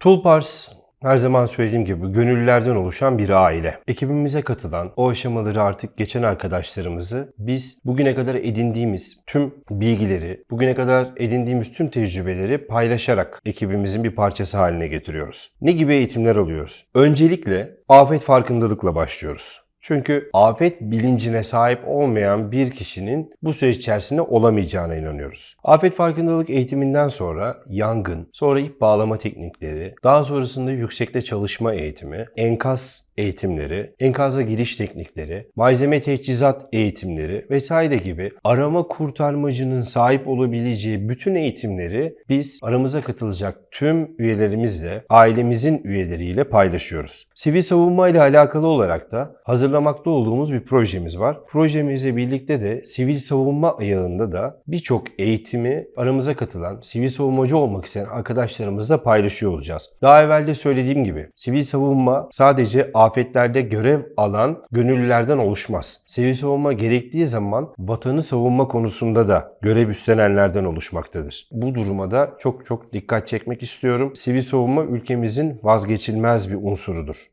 Toolpars her zaman söylediğim gibi gönüllülerden oluşan bir aile. Ekibimize katılan, o aşamaları artık geçen arkadaşlarımızı biz bugüne kadar edindiğimiz tüm bilgileri, bugüne kadar edindiğimiz tüm tecrübeleri paylaşarak ekibimizin bir parçası haline getiriyoruz. Ne gibi eğitimler alıyoruz? Öncelikle afet farkındalıkla başlıyoruz. Çünkü afet bilincine sahip olmayan bir kişinin bu süreç içerisinde olamayacağına inanıyoruz. Afet farkındalık eğitiminden sonra yangın, sonra ip bağlama teknikleri, daha sonrasında yüksekte çalışma eğitimi, enkaz eğitimleri, enkaza giriş teknikleri, malzeme teçhizat eğitimleri vesaire gibi arama kurtarmacının sahip olabileceği bütün eğitimleri biz aramıza katılacak tüm üyelerimizle, ailemizin üyeleriyle paylaşıyoruz. Sivil savunma ile alakalı olarak da hazırlamakta olduğumuz bir projemiz var. Projemizle birlikte de sivil savunma ayağında da birçok eğitimi aramıza katılan, sivil savunmacı olmak isteyen arkadaşlarımızla paylaşıyor olacağız. Daha evvel de söylediğim gibi sivil savunma sadece afetlerde görev alan gönüllülerden oluşmaz. Sivil savunma gerektiği zaman vatanı savunma konusunda da görev üstlenenlerden oluşmaktadır. Bu duruma da çok çok dikkat çekmek istiyorum. Sivil savunma ülkemizin vazgeçilmez bir unsurudur.